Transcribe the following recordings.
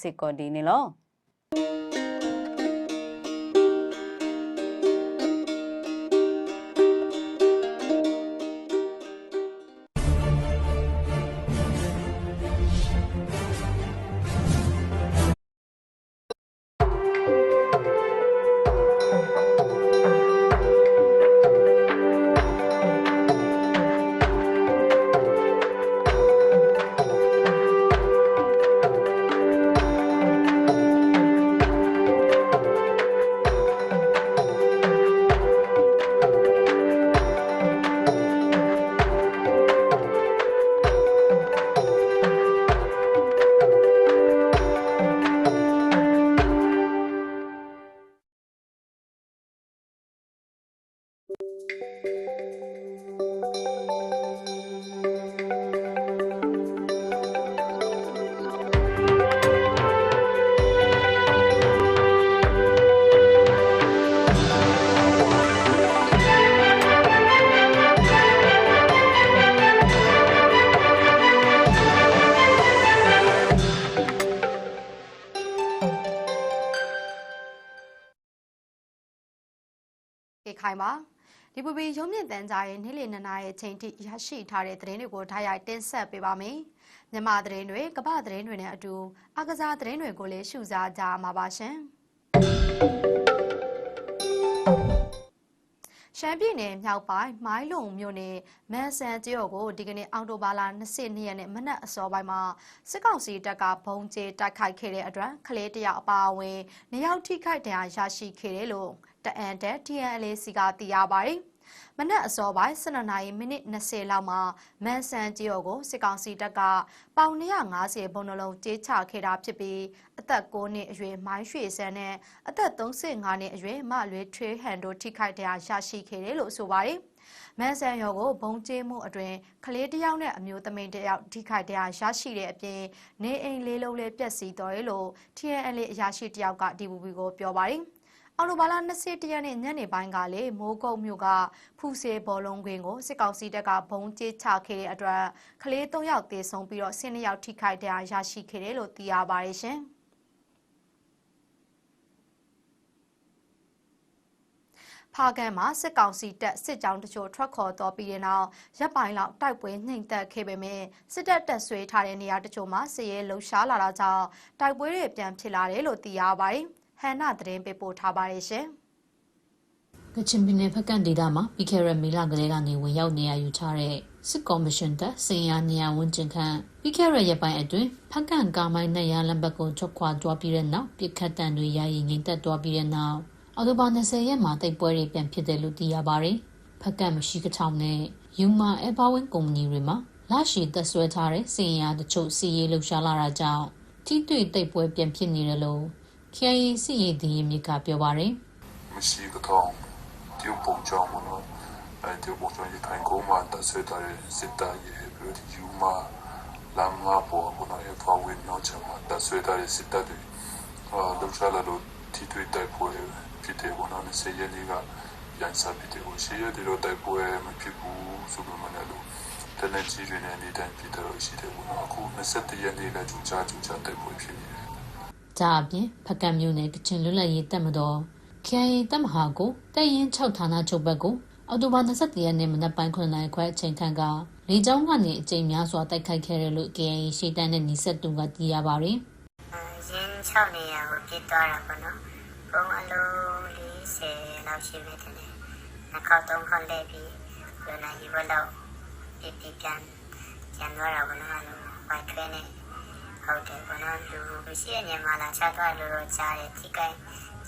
စစ်ကောဒီနေလော ဒီပူပီရုံးမြင့်တန်းကြားရဲ့နေ့လည်နှစ်နာရီအချိန်ထိရရှိထားတဲ့သတင်းတွေကိုထားရိုက်တင်ဆက်ပေးပါမယ်မြန်မာသတင်းတွေကမ္ဘာသတင်းတွေနဲ့အတူအကစားသတင်းတွေကိုလည်းရှုစားကြမှာပါရှင်ရှမ်းပြည်နယ်မြောက်ပိုင်းမိုင်းလုံမြို့နယ်မန်ဆန်ကျော်ကိုဒီကနေ့အောက်တိုဘာလ22ရက်နေ့မနက်အစောပိုင်းမှာစစ်ကောင်စီတပ်ကဘုံကျဲတိုက်ခိုက်ခဲ့တဲ့အတွက်ကလေးတယောက်အပါအဝင်နှစ်ယောက်ထိခိုက်ဒဏ်ရာရရှိခဲ့တယ်လို့တအန်တက် TNLC ကသိရပါတယ်။ မနက်အစောပိုင်း12နာရီမိနစ်20လောက်မှာမန်ဆန်ကျော်ကိုစစ်ကောင်စီတပ်ကပေါင်150ဘုံနှလုံးကျေးချခဲ့တာဖြစ်ပြီးအသက်9နှစ်အရွယ်မိုင်းရွှေစန်းနဲ့အသက်35နှစ်အရွယ်မလွေထွေးဟန်တို့ထိခိုက်ဒဏ်ရာရရှိခဲ့တယ်လို့ဆိုပါတယ်။မန်ဆန်ရော်ကိုဘုံကျဲမှုအတွင်ကလေးတစ်ယောက်နဲ့အမျိုးသမီးတစ်ယောက်ထိခိုက်ဒဏ်ရာရရှိတဲ့အပြင်နေအိမ်လေးလုံးလည်းပျက်စီးတော်တယ်လို့ TNL အရာရှိတစ်ယောက်က DBB ကိုပြောပါတယ်။ အော်တိုဘာလ21ရက်နေ့ညနေပိုင်းကလေမိုးကုတ်မြို့ကဖူစေဘောလုံးကွင်းကိုစစ်ကောင်စီတပ်ကဘုံကျချခဲ့တဲ့အတွက်ကလေး၃ယောက်သေဆုံးပြီးတော့10ယောက်ထိခိုက်ဒဏ်ရာရရှိခဲ့တယ်လို့သိရပါတယ်ရှင်။ဖာကန်မှာစစ်ကောင်စီတပ်စစ်ကြောင်းတချို့ထွက်ခေါ်တော်ပြီးတဲ့နောက်ရပ်ပိုင်းလောက်တိုက်ပွဲနှိမ်သက်ခဲ့ပေမဲ့စစ်တပ်တပ်ဆွဲထားတဲ့နေရာတချို့မှာစစ်ရဲလှုပ်ရှားလာတာကြောင့်တိုက်ပွဲတွေပြန်ဖြစ်လာတယ်လို့သိရပါတယ်။ ဟန်နာသတင်းပေးပို့ထားပါတယ်ရှင်။ကချင်ပြည်နယ်ဖက်ကန်ဒေသမှာပြီးခဲ့တဲ့မေလကလေးကနေဝင်ရောက်နေရယူထားတဲ့စစ်ကော်မရှင်တပ်စင်ရနေရဝန်ကျင်ခန့်ပြီးခဲ့တဲ့ရက်ပိုင်းအတွင်းဖက်ကန်ကားမိုင်းနဲ့ရလမ်းဘက်ကိုချုပ်ခွာသွားပြီးတဲ့နောက်ပြစ်ခတ်တံတွေယာယီငိမ့်သက်သွားပြီးတဲ့နောက်အော်တိုဘာ20ရက်မှာတိုက်ပွဲတွေပြန်ဖြစ်တယ်လို့သိရပါတယ်။ဖက်ကန်မရှိကချောင်းနဲ့ယူမာအဘာဝင်းကုမ္ပဏီတွေမှာလာရှိသက်ဆွဲထားတဲ့စင်ရတချို့စီရေးလှုပ်ရှားလာတာကြောင့်ထိတွေ့တိုက်ပွဲပြန်ဖြစ်နေတယ်လို့ KIA စီရေးဒီမြစ်ကပြောပါတယ်မရှိကတော့တရုတ်ပုံကြောင့်မလို့အဲတရုတ်ပုံကြောင့်ရခိုင်ကိုမှတက်ဆွဲတာစစ်တာရဲ့ပြီးတော့ယူမလမ်းမပေါ်ကနော်အဖော်ဝင်နောက်ချမှာတက်ဆွဲတာစစ်တာတွေအာလောက်ချလာလို့တီထွေးတိုက်ပွဲဖြစ်တယ်ဘောနော်ဆေးရည်ကပြန်စားပြီးတယ်ရှိရတယ်တော့တိုက်ပွဲမဖြစ်ဘူးဆိုမှလည်းလို့တနက်ကြီးတွေနဲ့နေတိုင်းဖြစ်တယ်ရှိတယ်ဘောနော်အခု21ရက်နေ့ကကြူချာကြူချာတိုက်ပွဲဖြစ်နေတယ်။ ဒါအပြင်ဖကံမျိုးနယ်ကချင်လွတ်လပ်ရေးတပ်မတော် KIA တပ်မဟာကိုတပ်ရင်6ဌာနချုပ်ဘက်ကိုအော်တိုဘာ27ရက်နေ့မနက်ပိုင်း9နာရီခွဲအချိန်ထန်းကလေကြောင်းကနေအကြိမ်များစွာတိုက်ခိုက်ခဲ့တယ်လို့ KIA ရှေ့တန်းနဲ့ညီဆက်သူကသိရပါတယ်ရင်း6နေရာကိုပြစ်သွားတာပေါ့နော်။ဘုံအလုံး40လောက်ရှိမယ်တဲ့။နှစ်ခေါက်သုံးခေါက်လဲပြီးလွန်နိုင်ဘလောက်ပြစ်ပြပြန်ကျန်သွားတာပေါ့နော်။ဝိုက်ထွဲနေ ဟုတ်တယ်ပေါ့နော်လူမရှိတဲ့နေရာမှာလာချသွားလို့တော့ကြားတယ်ထိကိုင်း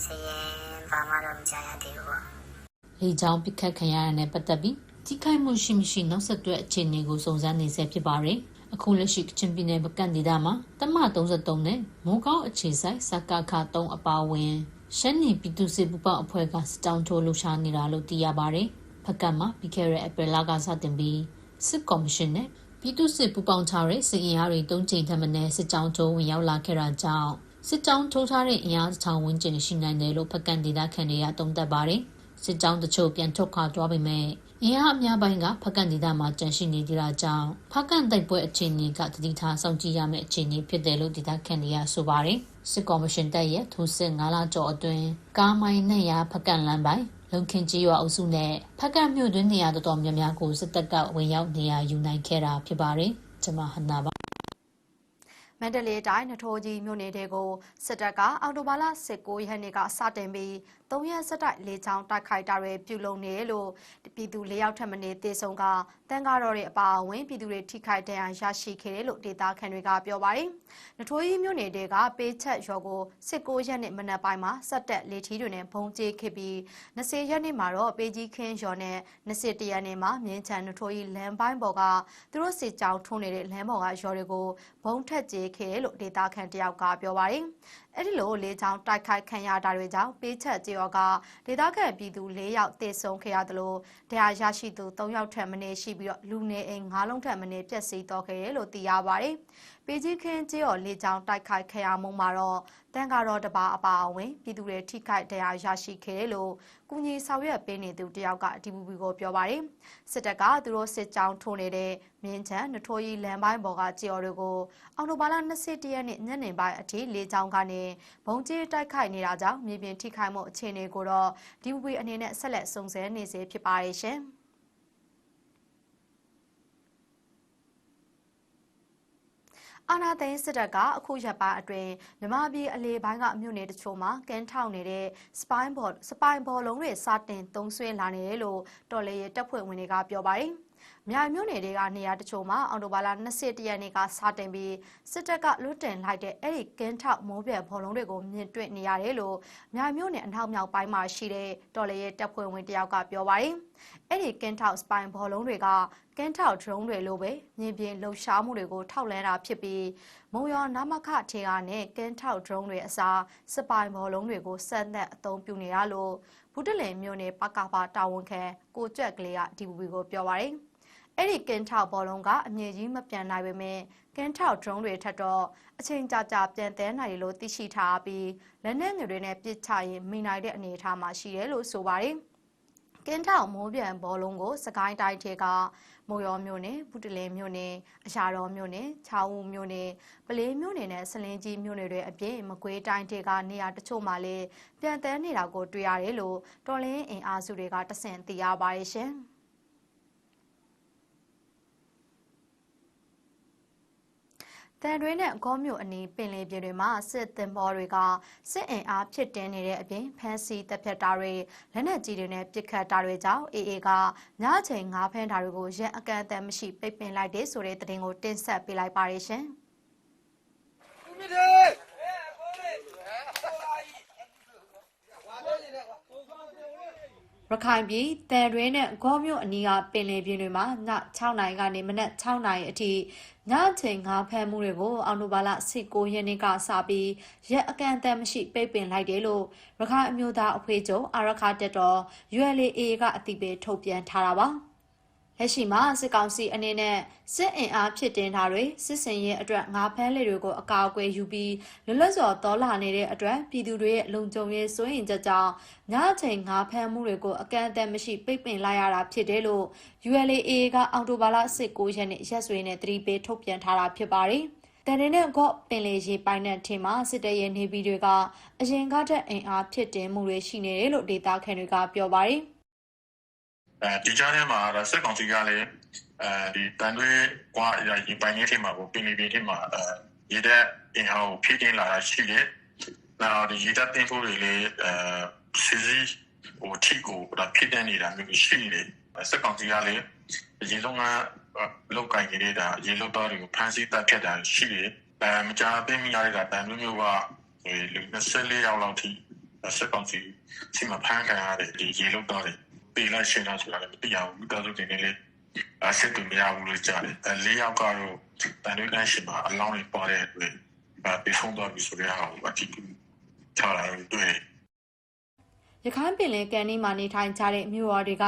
စရင်ဘာမှတော့မကြားရသေးဘူးပေါ့။လေကြောင်းပစ်ခတ်ခံရတဲ့နဲ့ပတ်သက်ပြီးထိခိုက်မှုရှိမရှိနောက်ဆက်တွဲအခြေအနေကိုစုံစမ်းနေဆဲဖြစ်ပါတယ်။အခုလက်ရှိကချင်ပြည်နယ်ပကန့်ဒေသမှာတမ33နဲ့မိုးကောင်းအခြေဆိုင်စကခ3အပါအဝင်ရှမ်းနီပြည်သူ့စစ်ပူပေါင်းအဖွဲ့ကစတောင်းထိုးလှူရှားနေတာလို့သိရပါတယ်။ဖက်ကတ်မှာပြီးခဲ့တဲ့ဧပြီလကစတင်ပြီးစစ်ကော်မရှင်နဲ့ ပြည်သူ့စစ်ပူပေါင်းထားတဲ့စစ်အင်အားတွေတုံးချိန်ထက်မနည်းစစ်ကြောင်းထိုးဝင်ရောက်လာခဲ့တာကြောင့်စစ်ကြောင်းထိုးထားတဲ့အင်အားထောင်ဝန်းကျင်ရှိနိုင်တယ်လို့ဖက်ကန့်ဒေသခံတွေကတုံ့တက်ပါတယ်။စစ်ကြောင်းတချို့ပြန်ထုတ်ခွာသွားပေမဲ့အင်အားအများပိုင်းကဖက်ကန်ဒေသမှာကြန့်ရှိနေကြတာကြောင့်ဖက်ကန်တိုက်ပွဲအခြေအနေကတတိထားစောင့်ကြည့်ရမယ့်အခြေအနေဖြစ်တယ်လို့ဒေသခံတွေကဆိုပါတယ်စစ်ကော်မရှင်တပ်ရဲ့ထိုးစစ်9လကျော်အတွင်းကားမိုင်းနဲ့ရဖက်ကန်လမ်းပိုင်း လုံခင်ကြီးရွာအုပ်စုနဲ့ဖက်ကန်မြို့တွင်းနေရာတော်တော်များများကိုစစ်တပ်ကဝင်ရောက်နေရာယူနိုင်ခဲ့တာဖြစ်ပါတယ်ကျွန်မဟနာပါမန္တလေးတိုင်းနထိုးကြီးမြို့နယ်တွေကိုစစ်တပ်ကအော်တိုဘာလ19ရက်နေ့ကစတင်ပြီး 3ရက်ဆက်တိုက်လေကြောင်းတိုက်ခိုက်တာတွေပြုလုပ်နေတယ်လို့ပြည်သူ၄ယောက်ထပ်မံတေဆုံကတန်ကားတော်တွေအပါအဝင်ပြည်သူတွေထိခိုက်ဒဏ်ရာရရှိခဲ့တယ်လို့ဒေတာခန်တွေကပြောပါတယ်။နထိုးကြီးမြို့နယ်တွေကပေးချက်ရော်ကို19ရက်နေ့မနက်ပိုင်းမှာစက်တက်လေထီးတွေနဲ့ဘုံကျဲခဲ့ပြီး20ရက်နေ့မှာတော့ပေးကြီးခင်းရော်နဲ့21ရက်နေ့မှာမြင်းချန်နထိုးကြီးလမ်းပိုင်းပေါ်ကသူတို့စစ်ကြောင်းထုံးနေတဲ့လမ်းပေါ်ကရော်တွေကိုဘုံထက်ကျဲခဲ့တယ်လို့ဒေတာခန်တယောက်ကပြောပါတယ်။အဲ့ဒီလိုလေချောင်းတိုက်ခိုက်ခံရတာတွေကြောင့်ပေးချက်ကြေော်ကဒေသခံပြည်သူ၄ယောက်တေဆုံးခဲ့ရတယ်လို့တရားရရှိသူ၃ယောက်ထက်မနည်းရှိပြီးတော့လူနေအိမ်၅လုံးထက်မနည်းပျက်စီးတော့ခဲ့တယ်လို့သိရပါတယ်။ပေကြီးခင်းကြေော်လေချောင်းတိုက်ခိုက်ခံရမှုမှာတော့တန်ကာတော်တပါအပါအဝင်ပြည်သူတွေထိခိုက်တရားရရှိခဲ့တယ်လို့ကုညီဆောင်ရွက်ပေးနေသူတယောက်က DPP ကိုပြောပါတယ်။စစ်တပ်ကသူတို့စစ်ကြောင်းထိုးနေတဲ့မြင်းချံနထိုးရီလမ်းပိုင်းပေါ်ကကြေော်တွေကိုအော်တိုဘာလ21ရက်နေ့ညနေပိုင်းအထိလေကြောင်းကနေဘုံကျဲတိုက်ခိုက်နေတာကြောင့်မြေပြင်ထိခိုက်မှုအခြေအနေကိုတော့ DPP အနေနဲ့ဆက်လက်စုံစမ်းနေစေဖြစ်ပါရဲ့ရှင်။ အာနာသိန်းစစ်တပ်ကအခုရက်ပိုင်းအတွင်းမြမပြည်အလေပိုင်းကမြို့နယ်တချို့မှာကင်းထောက်နေတဲ့စပိုင်းဘော်စပိုင်ဘော်လုံးတွေစတင်သုံးဆွဲလာနေတယ်လို့တော်လေရဲ့တပ်ဖွဲ့ဝင်တွေကပြောပါတယ်။ မြိုင်မြို့နယ်တွေကနေရာတချို့မှာအော်တိုဘာလ21ရက်နေ့ကစတင်ပြီးစစ်တပ်ကလွတ်တင်လိုက်တဲ့အဲ့ဒီကင်းထောက်မိုးပြဲဘောလုံးတွေကိုမြင်တွေ့နေရတယ်လို့မြိုင်မြို့နယ်အနောက်မြောက်ပိုင်းမှာရှိတဲ့တော်လေရဲ့တပ်ဖွဲ့ဝင်တယောက်ကပြောပါတယ်။အဲ့ဒီကင်းထောက်စပိုင်ဘောလုံးတွေကကင်းထောက် drone တွေလိုပဲမြင်ပြင်လှုပ်ရှားမှုတွေကိုထောက်လန်းတာဖြစ်ပြီးမုံရောနမခထေကနဲ့ကင်းထောက် drone တွေအစားစပိုင်ဘောလုံးတွေကိုစက်သက်အသုံးပြုနေရလို့ဘူးတလင်မြို့နယ်ပကပါတာဝန်ခံကိုကြွက်ကလေးက DVB ကိုပြောပါတယ်။ အဲ့ဒီကင်းထောက်ဘောလုံးကအမြင့်ကြီးမပြန်နိုင်ပေမဲ့ကင်းထောက် drone တွေထက်တော့အချိန်ကြာကြာပြန်သဲနိုင်တယ်လို့သိရှိထားပြီးလက်နက်ငယ်တွေနဲ့ပစ်ချရင်မိနိုင်တဲ့အနေအထားမှာရှိတယ်လို့ဆိုပါတယ်။ကင်းထောက်မိုးပြန်ဘောလုံးကိုစကိုင်းတိုင်းထဲကမိုးရောမြို့နယ်၊ဘူးတလင်းမြို့နယ်၊အရာတော်မြို့နယ်၊ချောင်းဦးမြို့နယ်၊ပလေးမြို့နယ်နဲ့ဆလင်းကြီးမြို့နယ်တွေအပြင်မကွေးတိုင်းတွေကနေရာတချို့မှာလည်းပြန်တန်းနေတာကိုတွေ့ရတယ်လို့တော်လင်းအင်အားစုတွေကတဆင့်သိရပါတယ်ရှင်။ တန်တွင်းနဲ့ဂေါမြို့အနီးပင်လယ်ပြင်တွေမှာစစ်သင်္ဘောတွေကစစ်အင်အားဖြစ်တင်းနေတဲ့အပြင်ဖမ်းဆီးတပ်ဖြတ်တာတွေလက်နက်ကြီးတွေနဲ့ပစ်ခတ်တာတွေကြောင့်အေအေကညချိန်ငါးဖမ်းတာတွေကိုရက်အကန့်အသတ်မရှိပိတ်ပင်လိုက်တဲ့ဆိုတဲ့သတင်းကိုတင်ဆက်ပေးလိုက်ပါရရှင် ရခိုင်ပြည်တန်တွင်းနဲ့ဂေါမြို့အနီးကပင်လယ်ပြင်တွေမှာည6နာရီကနေမနက်6နာရီအထိညချိန်ငါဖမ်းမှုတွေကိုအော်တိုဘာလ19ရက်နေ့ကစပြီးရက်အကန့်အသတ်မရှိပိတ်ပင်လိုက်တယ်လို့ရခိုင်အမျိုးသားအဖွဲ့ချုပ်အာရခတက်တော် ULA ကအသိပေးထုတ်ပြန်ထားတာပါ။ လက်ရှိမှာစစ်ကောင်စီအနေနဲ့စစ်အင်အားဖြစ်တင်တာတွေစစ်စင်ရဲ့အတွက်ငါးဖမ်းလေတွေကိုအကာအကွယ်ယူပြီးလွတ်လပ်စွာတော်လာနေတဲ့အတွက်ပြည်သူတွေရဲ့လုံခြုံရေးစိုးရင်ချက်ကြောင့်ညချိန်ငါးဖမ်းမှုတွေကိုအကန့်အသတ်မရှိပိတ်ပင်လိုက်ရတာဖြစ်တယ်လို့ ULA ကအော်တိုဘာလ19ရက်နေ့ရက်စွဲနဲ့သတိပေးထုတ်ပြန်ထားတာဖြစ်ပါတယ်တန်တဲ့ကော့ပင်လေရေပိုင်းတဲ့ထင်မှာစစ်တပ်ရဲ့နေပြည်တွေကအရင်ကတည်းအင်အားဖြစ်တင်မှုတွေရှိနေတယ်လို့ဒေတာခန်တွေကပြောပါတယ်။ အဲဒီကြားထဲမှာတော့စက်ကောင်စီကလည်းအဲဒီတန်သွေးကွာရေပိုင်ကြီးထဲမှာကိုပင်လီပင်ထဲမှာအဲရေတဲ့အင်အားကိုဖြည့်တင်းလာတာရှိတယ်။နောက်ဒီရေတပ်တင်ဖို့တွေလည်းအဲစီစီဟိုထိကိုဒါဖြည့်တင်းနေတာမျိုးရှိနေတယ်။စက်ကောင်စီကလည်းရေလုံးကလောက်ကင်နေတာရေလောက်တော်တွေကိုဖမ်းဆီးတပ်ဖြတ်တာရှိတယ်။အဲမကြာသိမိရတဲ့တန်သွေးမျိုးကလူ24ယောက်လောက်ထိစက်ကောင်စီစီမဖမ်းခံရတဲ့ဒီရေလောက်တော်တွေ ပေလိုက်ရှင်းတာဆိုတာလည်းမသိရဘူးတော်တော်တင်နေလေအဆက်တူမရဘူးလို့ကြားတယ်အဲလေးယောက်ကတော့တန်ရွေးတိုင်းရှိမှာအလောင်းတွေပေါ်တဲ့အတွက်အဲပြေဆုံးတော့ပြီဆိုတဲ့ဟာကိုအတိအကျထားလာတွေ့ရခိုင်ပင်လယ်ကန်နီးမှာနေထိုင်ကြတဲ့မြို့တော်တွေက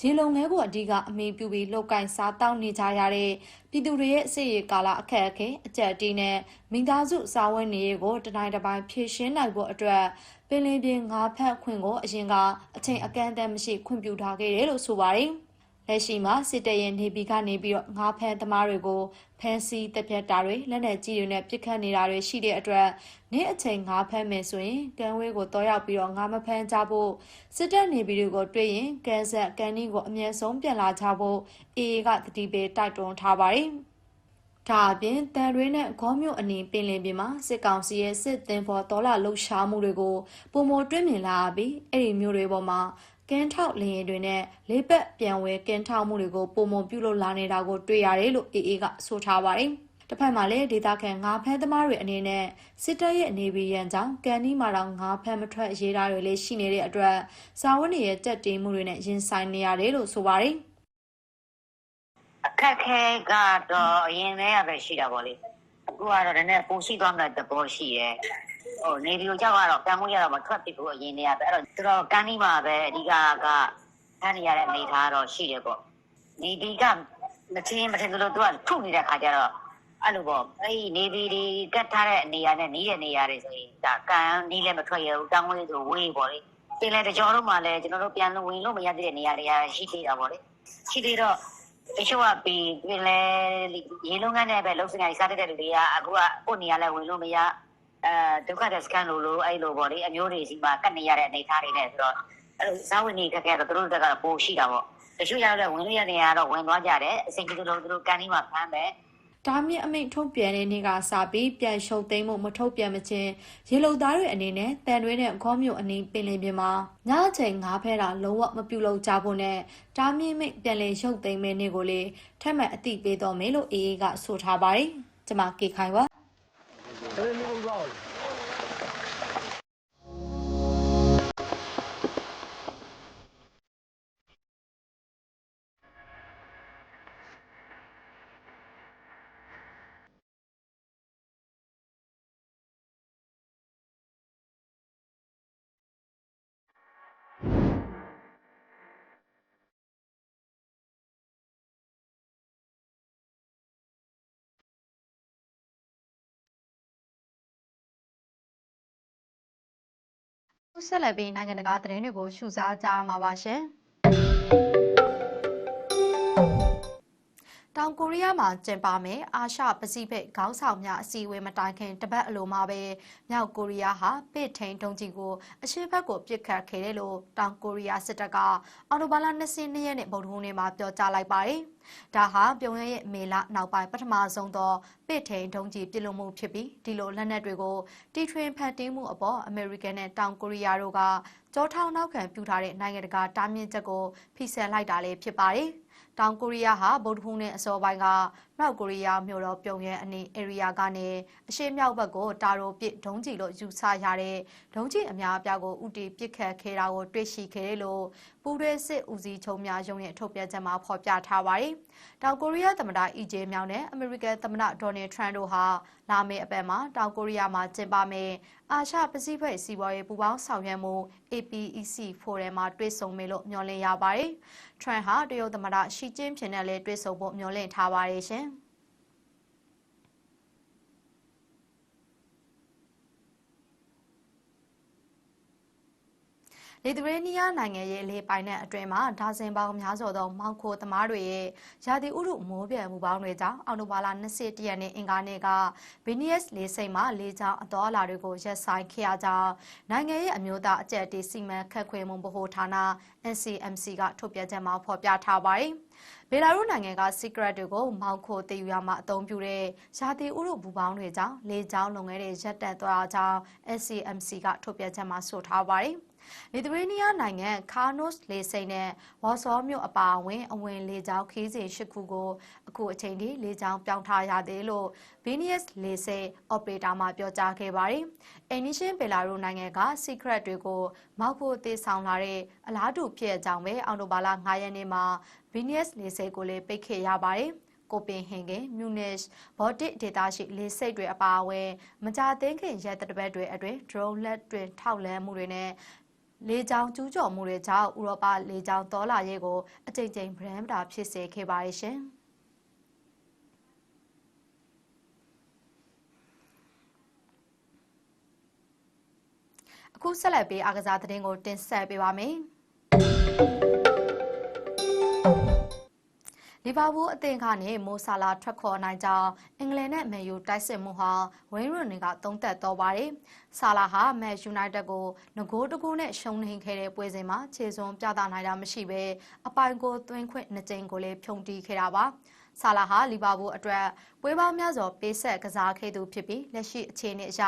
ရေလုံငဲကိုအဓိကအမေပြုပြီးလောက်ကင်စားတောင်းနေကြရတဲ့ပြည်သူတွေရဲ့အစီအကာလအခက်အခဲအကြက်တီးနဲ့မိသားစုစာဝတ်နေရေးကိုတတိုင်းတစ်ပိုင်းဖြည့်ရှင်းနိုင်ဖို့အတွက် ပင်လယ်ပြင်ငါးဖက်ခွင့်ကိုအရင်ကအချိန်အကန့်အသတ်မရှိခွင့်ပြုထားခဲ့တယ်လို့ဆိုပါတယ်။လက်ရှိမှာစစ်တပ်ရဲ့နေပြည်ကနေပြီးတော့ငါးဖမ်းသမားတွေကိုဖမ်းဆီးတပ်ဖြတ်တာတွေလက်နက်ကြီးတွေနဲ့ပစ်ခတ်နေတာတွေရှိတဲ့အတွက်နေ့အချိန်ငါးဖမ်းမယ်ဆိုရင်ကံဝေးကိုတော်ရောက်ပြီးတော့ငါမဖမ်းကြဖို့စစ်တပ်နေပြည်တွေကိုတွေ့ရင်ကန်ဆက်ကန်နီကိုအမြဲဆုံးပြန်လာကြဖို့အေအေကတတိပေးတိုက်တွန်းထားပါတယ်။ ဒါအပြင်တန်ရွေးနဲ့ဂေါမြို့အနီးပင်လယ်ပြင်မှာစစ်ကောင်စီရဲ့စစ်သင်္ဘောတော်လာလှုပ်ရှားမှုတွေကိုပုံမတွင်းမြင်လာပြီးအဲ့ဒီမျိုးတွေပေါ်မှာကင်းထောက်လရင်တွေနဲ့လေးပတ်ပြန်ဝဲကင်းထောက်မှုတွေကိုပုံမပြုလုပ်လာနေတာကိုတွေ့ရတယ်လို့အေအေကဆိုထားပါတယ်။တစ်ဖက်မှာလည်းဒေသခံငါးဖမ်းသမားတွေအနေနဲ့စစ်တပ်ရဲ့အနေဘီရန်ကြောင့်ကန်ဒီမာတောင်ငါးဖမ်းမထွက်ရေးတာတွေလည်းရှိနေတဲ့အတွက်စာဝတ်နေရဲ့တက်တင်မှုတွေနဲ့ရင်ဆိုင်နေရတယ်လို့ဆိုပါတယ်။ အခက်ခဲကတော့အရင်တည်းကပဲရှိတာပေါ့လေအခုကတော့နည်းနည်းပိုရှိသွားမှတဘောရှိတယ်ဟိုနေပြီးတော့ကြောက်ကတော့ကံမှုရတော့မထွက်ပြဘူးအရင်တည်းကပဲအဲ့တော့သူတို့ကန်းဒီမှာပဲအဓိကကဖမ်းနေရတဲ့အနေထားတော့ရှိတယ်ပေါ့နေဒီကမချင်းမထင်လို့သူကထုနေတဲ့ခါကျတော့အဲ့လိုပေါ့အဲ့ဒီနေပြီးဒီကတ်ထားတဲ့နေရာနဲ့နီးတဲ့နေရာတွေဆိုရင်ဒါကံနီးလည်းမထွက်ရဘူးတောင်းဝေးဆိုဝေးပေါ့လေပင်လေတကြောတို့မှလည်းကျွန်တော်တို့ပြန်လို့ဝင်လို့မရသေးတဲ့နေရာတွေကရှိသေးတာပေါ့လေရှိသေးတော့ တချို့ကပြီးပြင်လဲရေလုံးကန်းနဲ့ပဲလုံးစင်ရစားတဲ့လူတွေကအခုကကိုနေရလဲဝင်လို့မရအဲဒုက္ခတဲ့စကန်လိုလိုအဲ့လိုပေါ့လေအမျိုးတွေစီမှာကတ်နေရတဲ့အနေအထားတွေနဲ့ဆိုတော့အဲ့လိုဇာဝင်နေခက်ခဲတော့သူတို့ကတော့ပိုရှိတာပေါ့တချို့ရောက်တဲ့ဝင်လို့ရတဲ့နေရာတော့ဝင်သွားကြတယ်အစိမ်ကြီးလိုသူတို့ကန်ဒီမှာဖမ်းမယ် ဒါမြင့်အမိန့်ထုတ်ပြန်တဲ့နေ့ကစပြီးပြန်ရှုပ်သိမ်းမှုမထုတ်ပြန်မချင်းရေလုံသားတွေအနေနဲ့တန်တွင်းနဲ့ခေါမျိုးအနီးပင်လယ်ပြင်မှာညအချိန်ငါးဖဲတာလုံးဝမပြုလုပ်ကြဖို့နဲ့ဒါမြင့်မိန့်ပြန်လည်ရှုပ်သိမ်းမဲ့နေ့ကိုလေထက်မှန်အသိပေးတော်မယ်လို့အေအေကဆိုထားပါတယ်။ကျွန်မကေခိုင်ပါ ဆက်လက်ပြီးနိုင်ငံတကာသတင်းတွေကိုရှုစားကြရမှာပါရှင်။ င်ကိုရီးယားမှာကျင်းပမယ်အာရှပစိဖိတ်ခေါင်းဆောင်များအစည်းအဝေးမတိုင်ခင်တပတ်အလိုမှာပဲမြောက်ကိုရီးယားဟာပစ်ထိန်တုံးကြီးကိုအရှေ့ဘက်ကိုပစ်ခတ်ခဲ့တယ်လို့တောင်ကိုရီးယားစစ်တပ်ကအော်တိုဘာလ22ရက်နေ့ဗုဒ္ဓဟူးနေ့မှာပြောကြားလိုက်ပါတယ်။ဒါဟာပြုံးရရဲ့မေလနောက်ပိုင်းပထမဆုံးသောပစ်ထိန်တုံးကြီးပြစ်လို့မှုဖြစ်ပြီးဒီလိုလက်နက်တွေကိုတီထွင်ဖန်တီးမှုအပေါ်အမေရိကန်နဲ့တောင်ကိုရီးယားတို့ကကြောထောင်နောက်ခံပြုထားတဲ့နိုင်ငံတကာတားမြစ်ချက်ကိုဖိစက်လိုက်တာလည်းဖြစ်ပါတယ်။ တောင်ကိုရီးယားဟာဗုဒ္ဓဟူးနေ့အစောပိုင်းက မြောက်ကိုရီးယားမြို့တော်ပြုံယမ်းအနီးဧရိယာကနေအရှေ့မြောက်ဘက်ကိုတာရိုပစ်ဒုံးကျည်လို့ယူဆရတဲ့ဒုံးကျည်အများအပြားကိုဥတီပစ်ခတ်ခဲ့တာကိုတွေ့ရှိခဲ့တယ်လို့ပူရဲစစ်ဦးစီးချုပ်များရုံးရဲ့ထုတ်ပြန်ချက်မှာဖော်ပြထားပါတယ်။တောင်ကိုရီးယားသမ္မတအီဂျေမြောင်နဲ့အမေရိကန်သမ္မတဒေါ်နယ်ထရန့်တို့ဟာလာမယ့်အပတ်မှာတောင်ကိုရီးယားမှာကျင်းပမယ့်အာရှပစိဖိတ်စီးပွားရေးပူးပေါင်းဆောင်ရွက်မှု APEC ဖိုရမ်မှာတွေ့ဆုံမယ်လို့မျှော်လင့်ရပါတယ်။ Trump ဟာတရုတ်သမ္မတရှီကျင်းဖျင်နဲ့လည်းတွေ့ဆုံဖို့မျှော်လင့်ထားပါတယ်ရှင်။ လီသူရေးနီးယားနိုင်ငံရဲ့လေပိုင်နက်အတွင်းမှာဒါဇင်ပေါင်းများစွာသောမောင်ခိုသမားတွေရဲ့ရာသီဥတုမိုးပြန်မှုပေါင်းတွေကြောင့်အောက်တိုဘာလ21ရက်နေ့အင်္ဂါနေ့ကဗီနီယက်စ်လေဆိပ်မှာလေကြောင်းအတော်အလာတွေကိုရပ်ဆိုင်းခဲ့ရကြောင်းနိုင်ငံရဲ့အမျိုးသားအကြက်တီစီမံခန့်ခွဲမှုဗဟိုဌာန NCMC ကထုတ်ပြန်ချက်မှာဖော်ပြထားပါတယ်။ဘေလာရုနိုင်ငံက secret တွေကိုမောက်ခိုတည်ယူရမှာအသုံးပြုတဲ့ရာသီဥတုဘူပေါင်းတွေကြောင့်လေကြောင်းလုပ်ငန်းတွေရပ်တန့်သွားကြောင်း SCMC ကထုတ်ပြန်ချက်မှာဆိုထားပါတယ်။ လီသူရေးနီးယားနိုင်ငံခါနို့စ်လေဆိပ်နဲ့ဝါဆောမြို့အပါအဝင်အဝင်လေကြောင်းခီးစဉ်၈ခုကိုအခုအချိန်ထိလေကြောင်းပြောင်းထားရသေးလို့ Venus လေဆိပ် operator မှပြောကြားခဲ့ပါတယ်။ Anishin Belarus နိုင်ငံက secret တွေကိုမောက်ဖို့တည်ဆောင်လာတဲ့အလားတူဖြစ်အကြောင်းပဲအော်တိုဘာလ9ရက်နေ့မှာ Venus လေဆိပ်ကိုလည်းပိတ်ခဲ့ရပါတယ်။ကိုပင်ဟင်ကင်မြူနစ်ဘော်တစ်ဒေတာရှိလေဆိပ်တွေအပါအဝင်မကြသိန်းခင်ရဲတပတ်တွေအတွင်း drone လက်တွင်ထောက်လန်းမှုတွေနဲ့ လေကြောင်းကျူးကျော်မှုတွေကြောင့်ဥရောပလေကြောင်းတော်လာရေးကိုအကြိမ်ကြိမ်ဗရန်တာဖြစ်စေခဲ့ပါရဲ့ရှင်။အခုဆက်လက်ပြီးအားကစားသတင်းကိုတင်ဆက်ပေးပါမယ်။ လီဗာပူးအသင်းကနေမိုဆာလာထွက်ခေါ်နိုင်ကြောင်းအင်္ဂလန်နဲ့မန်ယူတိုက်စစ်မှုဟာဝိန်းရွန်တွေကသုံးသက်တော်ပါတယ်။ဆာလာဟာမန်ယူနိုက်တက်ကိုငကိုးတကူနဲ့ရှုံးနိမ့်ခဲ့တဲ့ပွဲစဉ်မှာခြေစွန်းပြသနိုင်တာမရှိဘဲအပိုင်ကိုသွင်းခွင့်နှစ်ကြိမ်ကိုလည်းဖြုံတီးခဲ့တာပါ။ ဆာလာဟာလီဗာပူးအတွက်ပွဲပေါင်းများစွာပေးဆက်ကစားခဲ့သူဖြစ်ပြီးလက်ရှိအခြေအနေအရ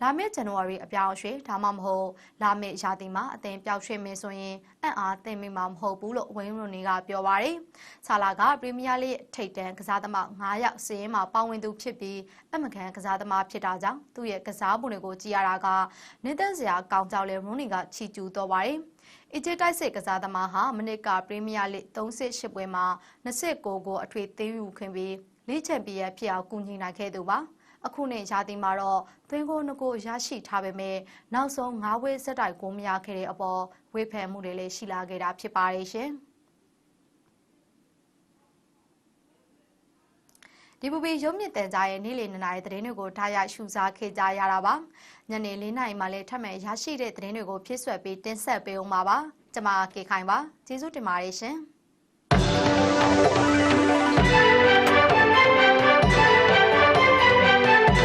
လာမယ့်ဇန်နဝါရီအပြောင်းအရွှေ့ဒါမှမဟုတ်လာမယ့်ရာသီမှာအသင်းပြောင်းရွှေ့မယ်ဆိုရင်အံ့အားသင့်မိမှာမဟုတ်ဘူးလို့ဝင်းရွန်နီကပြောပါရယ်ဆာလာကပရီးမီးယားလိထိပ်တန်းကစားသမား9ယောက်စည်ရင်မှာပါဝင်သူဖြစ်ပြီးအမကန်ကစားသမားဖြစ်တာကြောင့်သူ့ရဲ့ကစားပုံတွေကိုကြည့်ရတာကနေသက်စရာကောင်းကြောက်လဲရွန်နီကချီကျူးတော့ပါရယ် အီဂျစ်တိုက်စစ်ကစားသမားဟာမနစ်ကပရီးမီးယားလိ38ပွဲမှာ29ကိုအထွေသိမ်းယူခင်ပြီးလိချန်ပီယံဖြစ်အောင်ကူညီနိုင်ခဲ့သူပါအခုနှစ်ရာသီမှာတော့သွင်းကိုနှစ်ကိုရရှိထားပေမဲ့နောက်ဆုံး၅ဝဲစက်တိုက်ကိုမရခဲ့တဲ့အပေါ်ဝေဖန်မှုတွေလည်းရှိလာခဲ့တာဖြစ်ပါတယ်ရှင် ဒီပူပီရုံးမြင့်တန်ကြားရဲ့နေ့လည်2နာရီသတင်းတွေကိုထားရရှုစားခဲ့ကြရတာပါညနေ4နာရီမှလည်းထပ်မံရရှိတဲ့သတင်းတွေကိုဖြည့်ဆွက်ပြီးတင်ဆက်ပေးအောင်ပါပါကျွန်မကေခိုင်ပါကျေးဇူးတင်ပါတယ်ရှင်